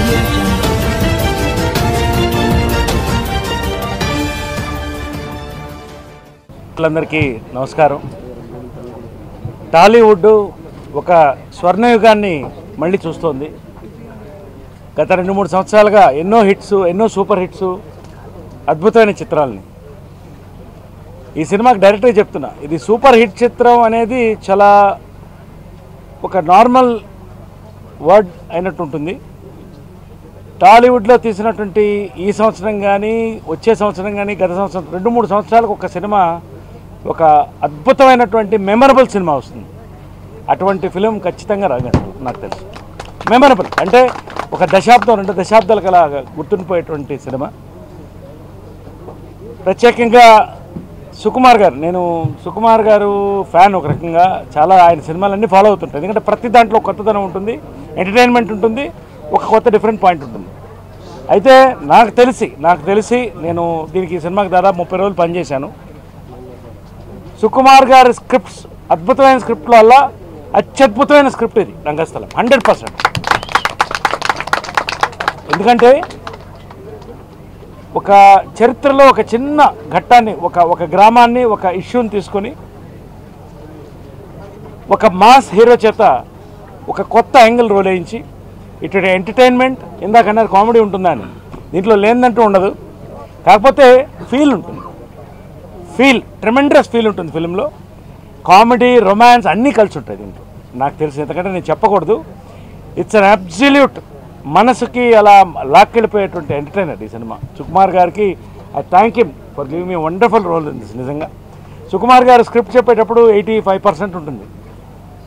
audio అందరికీ నమస్కారం. టాలీవుడ్ ఒక స్వర్ణయుగాన్ని మళ్ళీ చూస్తోంది. గత రెండు మూడు సంవత్సరాలుగా ఎన్నో హిట్స్ ఎన్నో సూపర్ హిట్స్ అద్భుతమైన చిత్రాలని. ఈ సినిమాకి డైరెక్టర్ చెప్తున్నా ఇది సూపర్ హిట్ చిత్రం అనేది చాలా ఒక నార్మల్ వర్డ్ అయినట్టు ఉంటుంది టాలీవుడ్లో తీసినటువంటి ఈ సంవత్సరం కానీ వచ్చే సంవత్సరం కానీ గత సంవత్సరం రెండు మూడు సంవత్సరాలకు ఒక సినిమా ఒక అద్భుతమైనటువంటి మెమరబుల్ సినిమా వస్తుంది. అటువంటి ఫిలిం ఖచ్చితంగా రాగండి నాకు తెలుసు. మెమరబుల్ అంటే ఒక దశాబ్దం రెండు దశాబ్దాల కల గుర్తుండిపోయేటువంటి సినిమా. ప్రత్యేకంగా సుకుమార్ గారు నేను సుకుమార్ గారు ఫ్యాన్ ఒక రకంగా చాలా ఆయన సినిమాలన్నీ ఫాలో అవుతుంటాయి ఎందుకంటే ప్రతి దాంట్లో కొత్తదనం ఉంటుంది ఎంటర్టైన్మెంట్ ఉంటుంది ఒక కొత్త డిఫరెంట్ పాయింట్ ఉంటుంది. అయితే నాకు తెలిసి నాకు తెలిసి నేను దీనికి ఈ సినిమాకి దాదాపు ముప్పై రోజులు పనిచేశాను. సుకుమార్ గారి స్క్రిప్ట్స్ అద్భుతమైన స్క్రిప్ట్ల వల్ల అత్యద్భుతమైన స్క్రిప్ట్ ఇది రంగస్థలం. Hundred percent. ఎందుకంటే ఒక చరిత్రలో ఒక చిన్న ఘట్టాన్ని ఒక ఒక గ్రామాన్ని ఒక ఇష్యూని తీసుకొని ఒక మాస్ హీరో చేత ఒక కొత్త యాంగిల్ రోల్ వేయించి ఇటు ఎంటర్టైన్మెంట్ ఇందాకన్నారు కామెడీ ఉంటుందని. దీంట్లో లేదంటూ ఉండదు. కాకపోతే ఫీల్ ఉంటుంది. ఫీల్ ట్రెమెండరస్ ఫీల్ ఉంటుంది ఫిలింలో కామెడీ రొమాన్స్ అన్నీ కలిసి ఉంటాయి దీంట్లో. నాకు తెలిసి ఎందుకంటే నేను చెప్పకూడదు. ఇట్స్ అన్ అబ్జల్యూట్ మనసుకి అలా లాక్కెళ్ళిపోయేటువంటి ఎంటర్టైనర్ ఈ సినిమా. సుకుమార్ గారికి I thank you for give me wonderful role ఉంది నిజంగా. సుకుమార్ గారు స్క్రిప్ట్ చెప్పేటప్పుడు ఎయిటీ ఫైవ్ పర్సెంట్ ఉంటుంది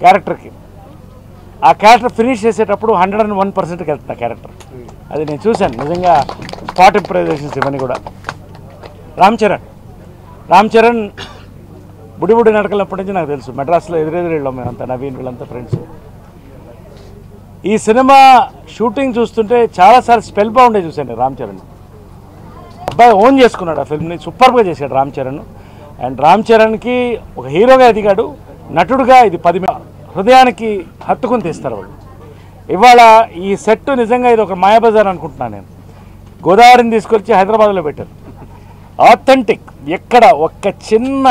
క్యారెక్టర్కి ఆ క్యారెక్టర్ ఫినిష్ చేసేటప్పుడు హండ్రెడ్ అండ్ వన్ పర్సెంట్కి వెళ్తుంది ఆ క్యారెక్టర్ అది నేను చూశాను. నిజంగా స్పాట్ ఇంప్రైజేషన్స్ ఇవన్నీ కూడా. రామ్ చరణ్. రామ్ చరణ్ బుడి బుడి నడకలప్పటి నుంచి నాకు తెలుసు. మెడ్రాస్లో ఎదురెదురు వెళ్ళాం మేమంతా నవీన్ వీళ్ళంతా ఫ్రెండ్స్ ఈ సినిమా షూటింగ్ చూస్తుంటే చాలాసార్లు స్పెల్ బాగుండే చూశాను రామ్ చరణ్. అబ్బాయి ఓన్ చేసుకున్నాడు ఆ ఫిల్మ్ని సూపర్గా చేశాడు రామ్ చరణ్. అండ్ రామ్ చరణ్కి ఒక హీరోగా ఎదిగాడు నటుడుగా ఇది పది హృదయానికి హత్తుకుని తీస్తారు వాళ్ళు. ఇవాళ ఈ సెట్ నిజంగా ఇది ఒక మాయాబజార్ అనుకుంటున్నాను నేను. గోదావరిని తీసుకొచ్చి హైదరాబాద్లో పెట్టారు. ఆథెంటిక్ ఎక్కడ ఒక్క చిన్న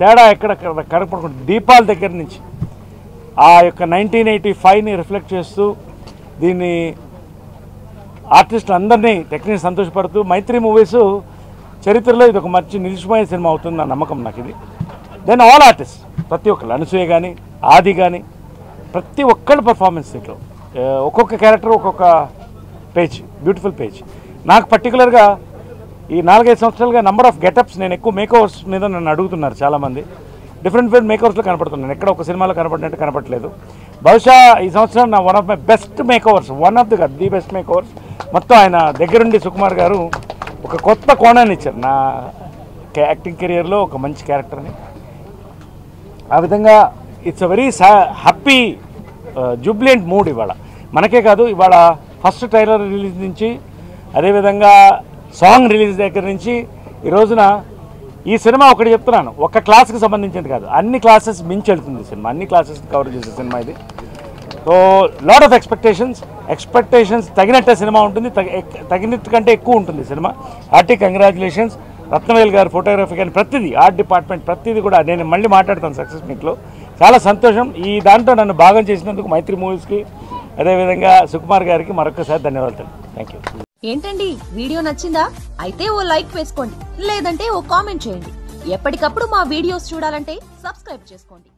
తేడా ఎక్కడ కనపడకుండా దీపాల దగ్గర నుంచి. ఆ యొక్క నైన్టీన్ ఎయిటీ ఫైవ్ని రిఫ్లెక్ట్ చేస్తూ దీన్ని ఆర్టిస్టులు అందరినీ టెక్నీషియన్ సంతోషపడుతూ మైత్రి మూవీస్ చరిత్రలో ఇది ఒక మంచి నిలిచిపోయే సినిమా అవుతుంది నా నమ్మకం నాకు ఇది దెన్ ఆల్ ఆర్టిస్ట్ ప్రతి ఒక్కరు అనసూయ కానీ ఆది కానీ ప్రతి ఒక్కళ్ళ పర్ఫార్మెన్స్ దీంట్లో ఒక్కొక్క క్యారెక్టర్ ఒక్కొక్క పేజ్ బ్యూటిఫుల్ పేజ్ నాకు పర్టికులర్గా ఈ నాలుగైదు సంవత్సరాలుగా నెంబర్ ఆఫ్ గెటప్స్ నేను ఎక్కువ మేకవర్స్ మీద నన్ను అడుగుతున్నారు చాలామంది. డిఫరెంట్ డిఫరెంట్ మేకవర్స్లో కనపడుతున్నాను. ఎక్కడ ఒక సినిమాలో కనపడినట్టు కనపడలేదు. బహుశా ఈ సంవత్సరం నా one of my best makeovers one of the the best makeovers మొత్తం ఆయన దగ్గరుండి సుకుమార్ గారు ఒక కొత్త కోణాన్ని ఇచ్చారు. నా యాక్టింగ్ కెరియర్లో ఒక మంచి క్యారెక్టర్ని ఆ విధంగా it's a very happy jubilant mood ఇవాళ. మనకే కాదు ఇవాళ ఫస్ట్ ట్రైలర్ రిలీజ్ నుంచి అదేవిధంగా సాంగ్ రిలీజ్ దగ్గర నుంచి ఈ రోజున ఈ సినిమా ఒకటి చెప్తున్నాను. ఒక క్లాస్కి సంబంధించింది కాదు. అన్ని క్లాసెస్ మించి వెళ్తుంది సినిమా. అన్ని క్లాసెస్ కవర్ చేసే సినిమా ఇది. So lot of expectations expectations తగినట్టే సినిమా ఉంటుంది. తగినట్టు కంటే ఎక్కువ ఉంటుంది సినిమా. ఆర్టీ కంగ్రాచులేషన్స్ రత్నవేల్ గారు ఫోటోగ్రఫీ కానీ ప్రతిదీ ఆర్ట్ డిపార్ట్మెంట్ ప్రతిదీ కూడా నేను మళ్ళీ మాట్లాడతాను సక్సెస్ మీట్లో చాలా సంతోషం. ఈ దాంట్లో నన్ను భాగం చేసినందుకు మైత్రి మూవీస్కి అదేవిధంగా సుకుమార్ గారికి మరొకసారి ధన్యవాదాలు థ్యాంక్ యూ ఏంటండి? వీడియో నచ్చిందా? అయితే ఓ లైక్ వేసుకోండి. లేదంటే ఓ కామెంట్ చేయండి. ఎప్పటికప్పుడు మా వీడియోస్ చూడాలంటే సబ్స్క్రైబ్ చేసుకోండి.